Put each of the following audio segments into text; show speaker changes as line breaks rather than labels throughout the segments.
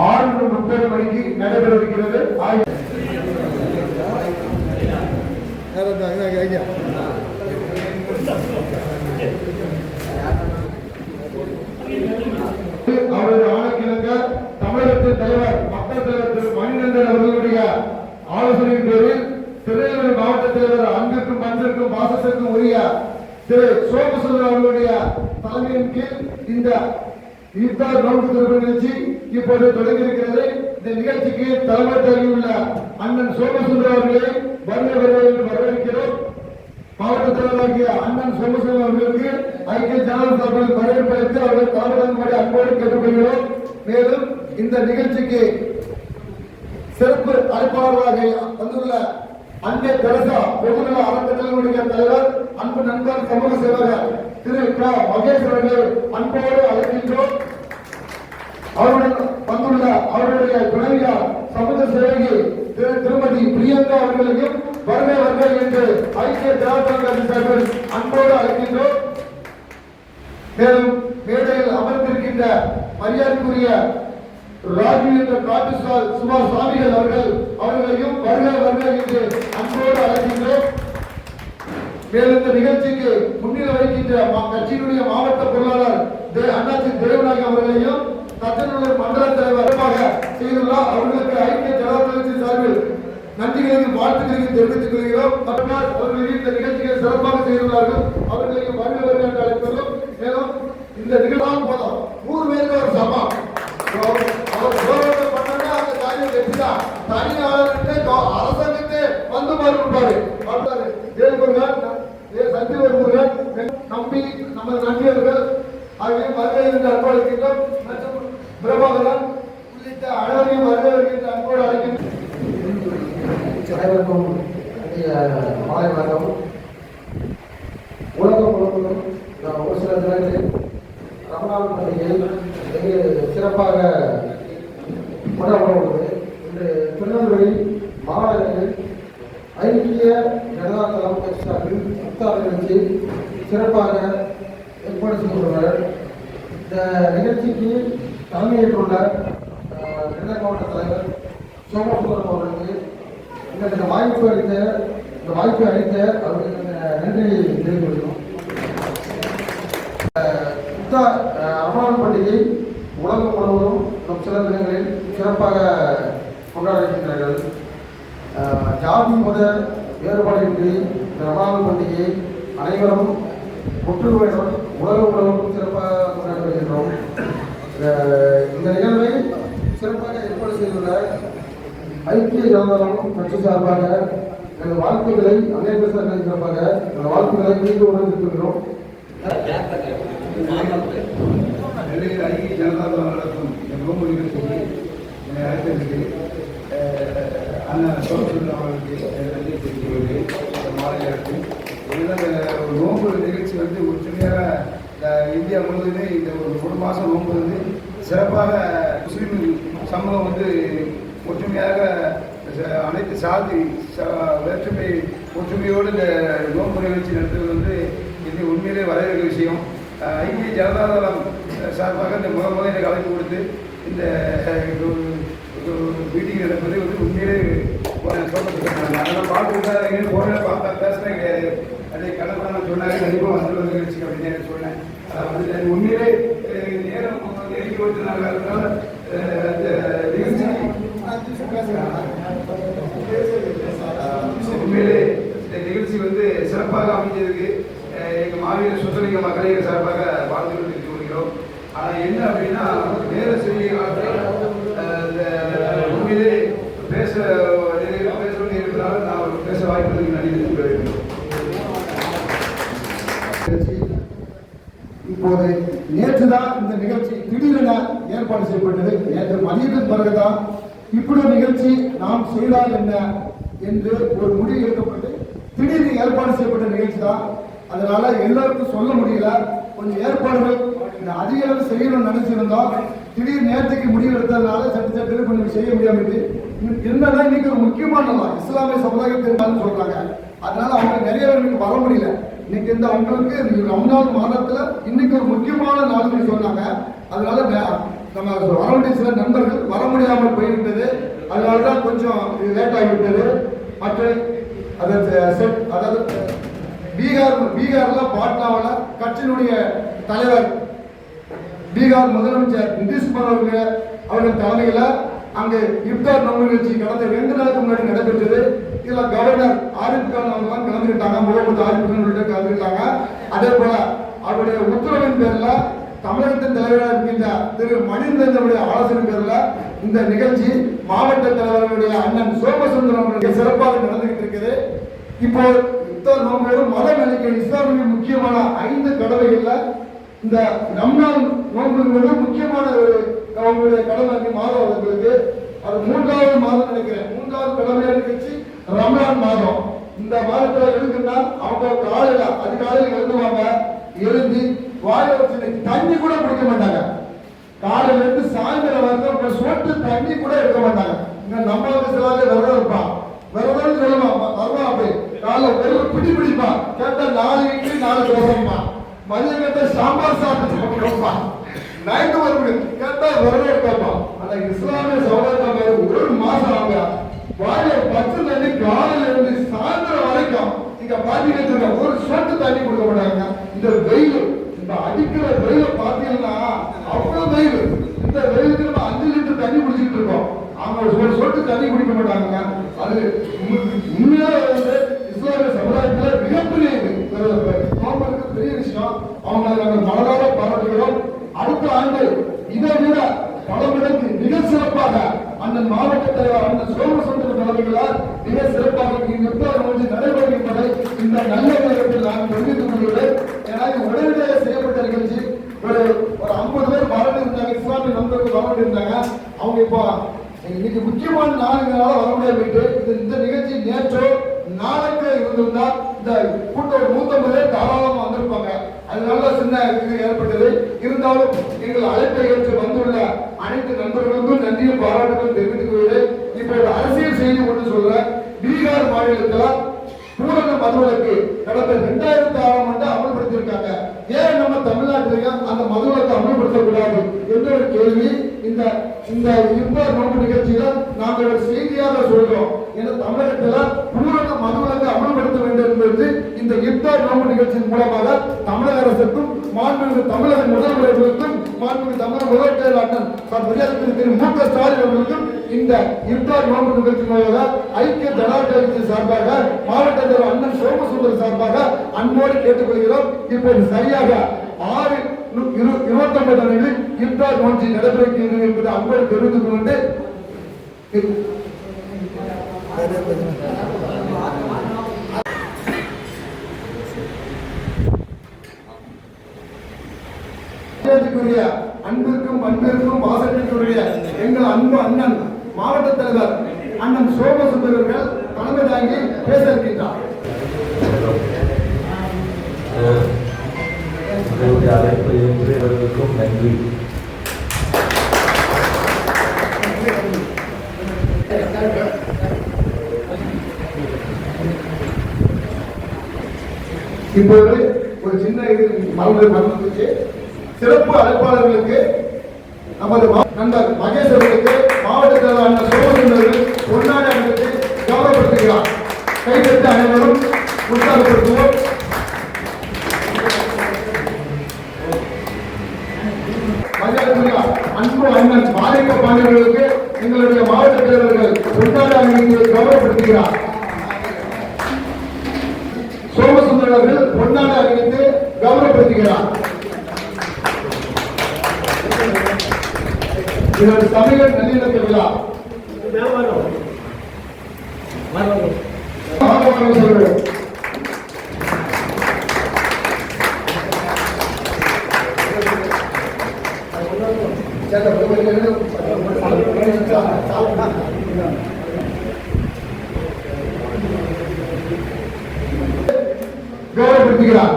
ஆறு முப்பது மணிக்கு நடைபெற இருக்கிறது அவரது ஆணைக்கிழங்க தமிழகத்தின் தலைவர் மக்கள் தலைவர் திரு மணிகண்டன் அவர்களுடைய ஆலோசனையின் பேரில் திருநெல்வேலி மாவட்ட தலைவர் அன்பிற்கும் பண்பிற்கும் வாசத்திற்கும் உரிய திரு சோமசுந்தர் அவர்களுடைய தலைமையின் கீழ் இந்த இஃப்தார் நிகழ்ச்சி இப்போது தொடங்கி இருக்கிறது இந்த நிகழ்ச்சிக்கு தலைமை அண்ணன் சோமசுந்தர் அவர்களை வருக வரவேற்கிறோம். மாவட்ட தலைவராகிய அண்ணன் சோமசுந்தரம் அவர்களுக்கு ஐக்கிய ஜனதா சார்பில் வரவேற்பு அளித்து அவர்கள் அன்போடு கேட்டுக்கொள்கிறோம். மேலும் இந்த நிகழ்ச்சிக்கு சிறப்பு அழைப்பாளராக வந்துள்ள அன்னை தெரசா பொதுநல அறக்கட்டளையினுடைய தலைவர் அன்பு நண்பர் சமூக சேவகர் திரு க. மகேஷ் அன்போடு அவருடன் வந்துள்ள அவருடைய துணைவியார் சமூக சேவகி திருமதி பிரியங்கா அவர்களையும் வருகை வருகை என்று ஐக்கிய திராவிட கட்சி சார்பில் அன்போடு அழைக்கின்றோம். மேலும் மேடையில் அமர்ந்திருக்கின்ற மரியாதைக்குரிய ராஜு என்ற காட்டு சா- சுவாமிகள் அவர்கள் அவர்களையும் வருக வருக என்று அன்போடு அழைக்கின்றோம். மேலும் இந்த நிகழ்ச்சிக்கு முன்னிலை வகிக்கின்ற மா- கட்சியினுடைய மாவட்ட பொருளாளர் அண்ணாச்சி தேவநாயகம் அவர்களையும் தச்சநல்லூர் மண்டல தலைவராக செய்துள்ளார் அவர்களுக்கு ஐக்கிய ஜனாதிபதி சார்பில் நன்றிகளையும் வாழ்த்துக்களையும் தெரிவித்துக் கொள்கிறோம். தமிழ்நாடு அவர்கள் இந்த நிகழ்ச்சியை சிறப்பாக செய்துள்ளார்கள். அவர்களையும் வருக வருக என்று அழைப்பதும் மேலும் இந்த நிகழ்வாக போதும். நூறு பேருக்கு ஒரு சபா. தனியாளர்கிட்ட அரசாங்கத்தை வந்து பாருப்பாரு நம்பி நமது நன்றியர்கள் ஆகிய வருகை என்று அன்போடு பிரபாகரன் உள்ளிட்ட அனைவரையும் வரவேற்கின்ற அன்போடு அழைக்கின்ற
அனைவருக்கும் மாலை வணக்கம் உலகம் முழுவதும் நான் ஒரு சில தினங்களில் ரமணான் பண்டிகை வெகு சிறப்பாக கொண்டாடப்படுகிறது இன்று திருநெல்வேலி மாநகரில் ஐக்கிய ஜனதா தளம் கட்சி சார்பில் முக்தார் நிகழ்ச்சி சிறப்பாக ஏற்பாடு செய்துள்ளனர் இந்த நிகழ்ச்சிக்கு தலைமையேற்றுள்ள அஹ், நெல்லை மாவட்ட தலைவர் சோமசுந்தரம் அவர்களுக்கு எங்களுக்கு வாய்ப்பு அளித்த இந்த வாய்ப்பை அளித்த அவருக்கு நன்றி தெரிவித்துக் கொள்கிறோம் புத்தா பண்டிகை உலகம் முழுவதும் நம் சில தினங்களில் சிறப்பாக கொண்டாடுகின்றார்கள். ஜாதி மத வேறுபாடின்றி இந்த ரமலான் பண்டிகையை அனைவரும் ஒற்றுமையுடன் உலகம் முழுவதும் சிறப்பாக கொண்டாடி வருகின்றோம். இந்த நிகழ்வை சிறப்பாக ஏற்பாடு செய்துள்ள ஐக்கிய ஜனதாதளம் கட்சி சார்பாக எனது வாழ்த்துக்களை அனைத்து சார்பில் சார்பாக எனது வாழ்த்துக்களை மீண்டும் உணர்ந்திருக்கிறோம்
நெல்லையில் ஐக்கிய ஜனதா நடக்கும் நடத்தும் இந்த நோம்பு என்னை அழைத்ததற்கு அண்ணன் சோமசுந்தரம் அவர்களுக்கு நன்றி மாலை ஒரு நோம்பு நிகழ்ச்சி வந்து ஒற்றுமையாக அஹ், இந்தியா முழுவதுமே இந்த ஒரு ஒரு மாதம் நோம்பு வந்து சிறப்பாக முஸ்லீம் சமூகம் வந்து ஒற்றுமையாக அனைத்து சாதி வேற்றுமை ஒற்றுமையோடு இந்த நோன்பு நிகழ்ச்சி நடத்துவது வந்து இது உண்மையிலே வரவேற்க விஷயம். அஹ் ஐக்கிய ஜனதாதளம் சார்பாக இந்த முத முதல் எனக்கு அழைப்பு கொடுத்து இந்த மீட்டிங் நடப்பது வந்து உண்மையிலே சொல்லப்பட்டிருக்காங்க அதெல்லாம் பார்த்துட்டு போன பார்த்தா பேசுகிறேன் கிடையாது. அதை கலப்படம் சொன்னாங்க கண்டிப்பாக வந்து நிகழ்ச்சி அப்படின்னு சொன்னேன் அது வந்து உண்மையிலே நேரம் நெருங்கி கொடுத்து நாங்கள் அதனால அஹ் அந்த நிகழ்ச்சி உண்மையிலே இந்த நிகழ்ச்சி வந்து சிறப்பாக அமைஞ்சிருக்கு. எங்கள் எங்க மாநில சுத்தலிங்க மக்களை சிறப்பாக வாழ்ந்து தெரிவித்துக் கொள்கிறோம் ஆனா என்ன அப்படின்னா நேர செய்தி காலத்தில் இந்த உண்மையிலே பேச பேச வேண்டி நான் பேச வாய்ப்பு நன்றி
நிகழ்ச்சி. இப்போது நேற்று தான் இந்த நிகழ்ச்சி திடீரென ஏற்பாடு செய்யப்பட்டது. நேற்று மதியத்தின் பிறகுதான் இப்படி ஒரு நிகழ்ச்சி நாம் செய்தால் என்ன என்று ஒரு முடிவு எடுக்கப்பட்டு திடீர்னு ஏற்பாடு செய்யப்பட்ட நிகழ்ச்சி தான் அதனால எல்லாருக்கும் சொல்ல முடியல. கொஞ்சம் ஏற்பாடுகள் இந்த அதிக அளவு செய்யணும்னு நினைச்சிருந்தோம். திடீர் நேரத்துக்கு முடிவு எடுத்ததுனால சட்டு சட்டு கொஞ்சம் செய்ய முடியாமல் என்னன்னா இன்னைக்கு ஒரு முக்கியமான நாள் இஸ்லாமிய சமுதாயத்திற்கு சொல்றாங்க. அதனால அவங்க நிறைய பேருக்கு வர முடியல. இன்னைக்கு இந்த அவங்களுக்கு ரம்ஜான் மாதத்துல இன்னைக்கு ஒரு முக்கியமான நாள்னு சொன்னாங்க. அதனால நம்ம வர சில நண்பர்கள் வர முடியாமல் போய்விட்டது. அதனால தான் கொஞ்சம் இது லேட் ஆகிவிட்டது. மற்ற அதாவது செட் அதாவது பீகார் பீகாரில் பாட்னாவில் கட்சியினுடைய தலைவர் பீகார் முதலமைச்சர் நிதிஷ்குமார் அவர்கள் அவர்கள் தலைமையில் அங்கு இப்தார் நம்ப நிகழ்ச்சி கடந்த ரெண்டு நாளுக்கு முன்னாடி நடைபெற்றது. இதுல கவர்னர் ஆரிஃப் கான் அவங்கலாம் கலந்துக்கிட்டாங்க. முகமது ஆரிஃப் கான் கலந்துக்கிட்டாங்க. அதே போல அவருடைய உத்தரவின் பேர்ல தமிழகத்தின் தலைவராக இருக்கின்ற திரு மணிந்தனுடைய ஆலோசனை பேரில் இந்த நிகழ்ச்சி மாவட்ட தலைவர்களுடைய அண்ணன் சோமசுந்தரம் சிறப்பாக நடந்துகிட்டு இருக்குது. இப்போ இத்தனை நோன்பு மத நம்பிக்கை இஸ்லாமிய முக்கியமான ஐந்து கடமைகளில் இந்த ரம்ஜான் நோன்புங்கிறது முக்கியமான ஒரு அவங்களுடைய கடமை மாதம் அவர்களுக்கு. அது மூன்றாவது மாதம் நினைக்கிறேன். மூன்றாவது கடமையாக நிகழ்ச்சி ரம்ஜான் மாதம். இந்த மாதத்தில் எழுதுன்னா அவங்க காலையில் அதிகாலையில் எழுதுவாங்க எழுதி வாயில வச்சு தண்ணி கூட குடிக்க மாட்டாங்க. காலையில இருந்து சாயந்தரம் வரைக்கும் சொட்டு தண்ணி கூட எடுக்க மாட்டாங்க. இங்க நம்ம சிலாலே விரதம் இருப்பான் விரதம் சொல்லுவான் வருவான் அப்படி. காலைல வெறும் பிடி பிடிப்பான் கேட்டா நாலு இட்லி நாலு தோசைமா மதியம் கேட்டா சாம்பார் சாப்பிட்டு நைட்டு ஒரு கேட்டா விரதம் இருக்காப்பா ஆனா இஸ்லாமிய சகோதரர்கள் ஒரு மாசம் ஆகுங்க வாயில பத்து தண்ணி காலையில இருந்து சாயந்தரம் வரைக்கும். இங்க பாத்தீங்கன்னா ஒரு சொட்டு தண்ணி கொடுக்க மாட்டாங்க. இந்த வெயில் இந்த அடிக்கிற வெயில பாத்தீங்கன்னா அவ்வளவு வெயில். இந்த வெயிலுக்கு நம்ம அஞ்சு லிட்டர் தண்ணி குடிச்சிட்டு இருக்கோம். அவங்க ஒரு சொட்டு தண்ணி குடிக்க மாட்டாங்க அது உண்மையா வந்து இஸ்லாமிய சமுதாயத்துல மிகப்பெரிய இது. பெரிய விஷயம். அவங்க நாங்கள் மனதார பாராட்டுகிறோம். அடுத்த ஆண்டு இதை விட பல மடங்கு மிக சிறப்பாக அந்த மாவட்ட தலைவர் அந்த சோமசுந்தர தலைவர்களால் மிக சிறப்பாக நிர்வாகம் வந்து நடைபெறுகின்றதை இந்த நல்ல நேரத்தில் நான் தெரிவித்துக் கொள்கிறேன். ஏன்னா உடனே உடனடியாக செய்யப்பட்ட நிகழ்ச்சி ஒரு ஒரு ஐம்பது பேர் மரணம் இருந்தாங்க இஸ்லாமிய நண்பர்கள் மரணம் இருந்தாங்க அவங்க இப்போ இன்னைக்கு முக்கியமான நாளுங்களால வர முடியாது இது இந்த நிகழ்ச்சி நேற்றோ நாளைக்கு இருந்திருந்தா இந்த கூட்டம் மூத்த நூத்தம்பது பேர் தாராளமா வந்திருப்பாங்க. அதனால சின்ன இது ஏற்பட்டது. இருந்தாலும் எங்கள் அழைப்பை ஏற்று வந்துள்ள அனைத்து நண்பர்களுக்கும் நன்றியும் பாராட்டுகளும் தெரிவித்துக் கொள்கிறேன் இப்போ ஒரு அரசியல் செய்தி கொண்டு சொல்றேன் பீகார் மாநிலத்துல பூரண மதுவிலக்கு கடந்த ரெண்டாயிரத்தி ஆறாம் ஆண்டு அமல்படுத்தியிருக்காங்க ஏன் நம்ம தமிழ்நாட்டிலையும் அந்த மதுவிலக்கு அமல்படுத்தக்கூடாது என்ற ஒரு கேள்வி இந்த இந்த இப்ப நோக்கு நிகழ்ச்சியில நாங்கள் செய்தியாக சொல்றோம் என தமிழகத்தில் பூரண மதுவிலக்கு அமல்படுத்த வேண்டும் என்பது இந்த இப்தார் நோம்பு நிகழ்ச்சியின் மூலமாக தமிழக அரசுக்கும் மாண்புமிகு தமிழக முதல்வர்களுக்கும் மாண்புமிகு தமிழக முதல்வர் அண்ணன் சார் திரு மு க ஸ்டாலின் அவர்களுக்கும் இந்த இப்தார் நோம்பு நிகழ்ச்சி மூலமாக ஐக்கிய ஜனநாயக கட்சி சார்பாக மாவட்ட தலைவர் அண்ணன் சோமசுந்தர் சார்பாக அன்போடு கேட்டுக்கொள்கிறோம். இப்போது சரியாக ஆறு இருபத்தி இரு- இப்தார் நோஞ்சி நடைபெறுகிறது என்பதை அன்போடு தெரிந்து கொண்டு அன்பிற்கும் அன்பிற்கும் வாசனைக்குரிய எங்கள் அன்பு அண்ணன் மாவட்ட தலைவர் அண்ணன் சோமசுந்தர் அவர்கள் தலைமை தாங்கி பேச இருக்கின்றார்.
அழைப்பு என்று நன்றி.
இப்போது ஒரு சின்ன இது மறந்து மறந்துச்சு சிறப்பு அழைப்பாளர்களுக்கு நமது நண்பர் மகேஷ் அவர்களுக்கு மாவட்ட தலைவரான அண்ணன் சோமசுந்தர் அணிவித்து கௌரவப்படுத்துகிறார். கைதட்டு அனைவரும் உற்சாகப்படுத்துவோம். அன்பு அண்ணன் மாணிக்க பாண்டியர்களுக்கு எங்களுடைய மாவட்ட தலைவர்கள் பொன்னாடை அணிவித்து கௌரவப்படுத்துகிறார். சோமசுந்தர் அவர்கள் பொன்னாட அறிவித்து கௌரவப்படுத்துகிறார் இதோட தமிழர் நல்லிணக்க விழா ஆகமனம் சொல்கிறோம். கௌரவப்படுத்துகிறார்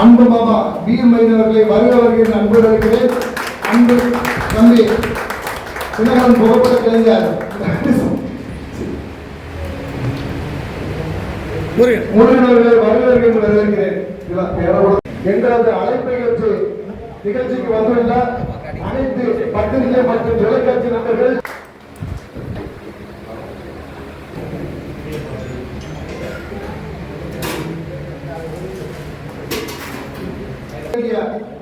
அன்பு மாமா பி மைனவர்களை வருக வருகிற அன்பு தம்பி தினகரன் புகப்பட்ட கலைஞர். முருகன். அவர்களை வருக வருகிற வரவேற்கிறேன். எங்களது அழைப்பை ஏற்று நிகழ்ச்சிக்கு வந்துள்ள அனைத்து பத்திரிகை மற்றும் தொலைக்காட்சி நண்பர்கள்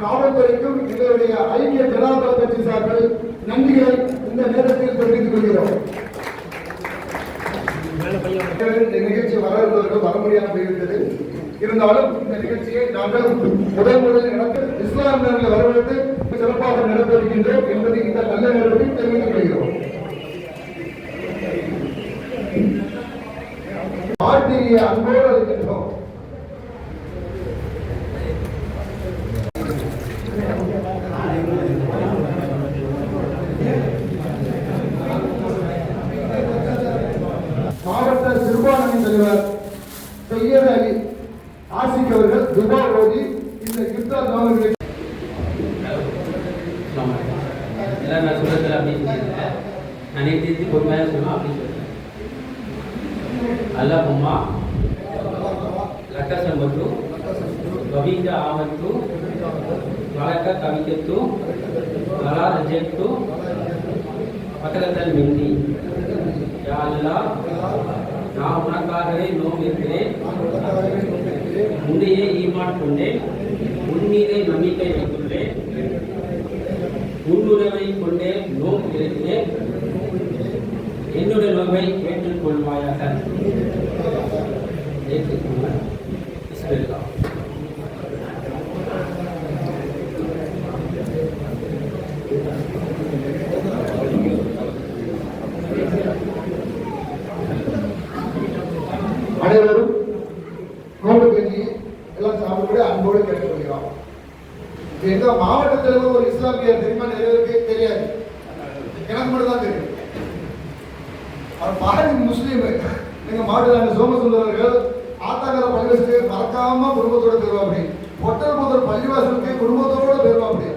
காவல்துறைக்கும் எங்களுடைய ஐக்கிய ஜனதா கட்சி சார்பில் நன்றிகளை இந்த நேரத்தில் தெரிவித்துக் கொள்கிறோம். இந்த நிகழ்ச்சி வரவிருந்தவர்கள் வர முடியாமல் போயிருந்தது இருந்தாலும் இந்த நிகழ்ச்சியை நாங்கள் முதல் முதல் நடத்த இஸ்லாமியர்களை வரவேற்று சிறப்பாக நடத்திருக்கின்றோம் என்பதை இந்த நல்ல நேரத்தில் தெரிவித்துக் கொள்கிறோம். வாழ்க்கையை அன்போடு
టు వాళ్ళ కవితూ అలా రిజెక్టు பக்கத்தில் மிந்தி. யாழ்லா நான் உனக்காகவே நோம் இருக்கிறேன் உன்னையே ஈமான் கொண்டேன். உன்மீதே நம்பிக்கை வைத்துள்ளேன். உன்னுறவை கொண்டே நோம் இருக்கிறேன். என்னுடைய நோவை ஏற்றுக்கொள்வாயாக. ஏற்றுக்கொள்ள
மாவட்டத்தில் ஒரு இஸ்லாமியர் தெரியுமா நிறைய தெரியாது. எனக்கு மட்டும் தான் தெரியும். அவர் பாரி முஸ்லீம். எங்க மாவட்டத்தில் சோமசுந்தரர்கள் ஆத்தாங்கர பள்ளிவாசலுக்கு மறக்காம குடும்பத்தோட போயிருவாப்படி ஒட்டல் முதல் பள்ளிவாசலுக்கு குடும்பத்தோட போயிருவாப்படி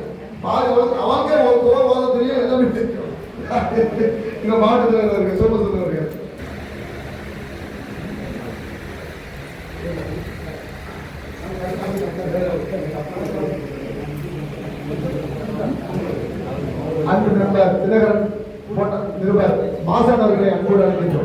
பாதி அவங்க ஒரு ஓத தெரியும் எல்லாமே தெரியும். எங்க மாவட்டத்தில் இருக்க சோமசுந்தரர்கள் அன்பு நண்பர் தினகரன் போட்ட நிருபர் மாசன் அவர்களை அன்போடு அழைக்கின்றோம்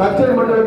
தச்சை மண்டல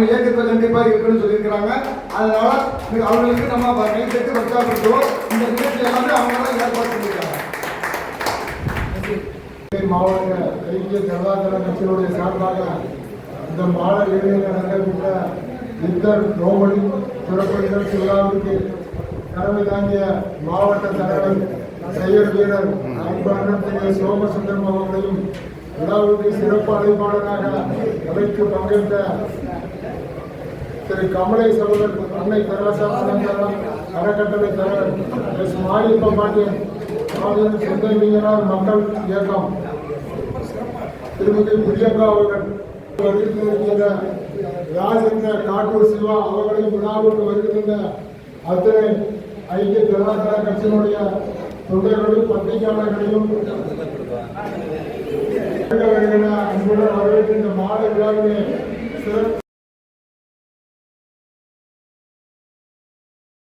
நம்ம இயக்கத்தை கண்டிப்பா இருக்குன்னு சொல்லியிருக்கிறாங்க. அதனால அவங்களுக்கு நம்ம கைத்தட்டு உற்சாகப்படுத்துவோம் இந்த நிகழ்ச்சி எல்லாமே அவங்க தான் ஏற்பாடு பண்ணியிருக்காங்க.
மாவட்ட ஐக்கிய ஜனதாதள கட்சியினுடைய சார்பாக இந்த மாநில இடையில நடைபெற்ற யுத்தர் ரோமணி சிறப்பு நிகழ்ச்சி விழாவிற்கு தலைமை தாங்கிய மாவட்ட தலைவர் செயல் வீரர் திரு சோமசுந்தரம் அவர்களையும் விழாவுக்கு சிறப்பு அழைப்பாளராக அழைத்து பங்கேற்ற திரு கமலை சகோதரர் அன்னை தராசா அலங்காரம் அறக்கட்டளை தலைவர் எஸ் மாரியப்ப பாண்டியன் ஆதரவு சிந்தனையாளர் மக்கள் இயக்கம். திருமதி பிரியங்கா அவர்கள் வருகின்ற ராஜேந்திர காட்டூர் சிவா அவர்களையும் விழாவுக்கு வருகின்ற அத்தனை ஐக்கிய ஜனதா கட்சியினுடைய தொண்டர்களும் பத்திரிகையாளர்களையும் வருகின்ற அன்புடன் வரவேற்கின்ற மாத விழாவிலே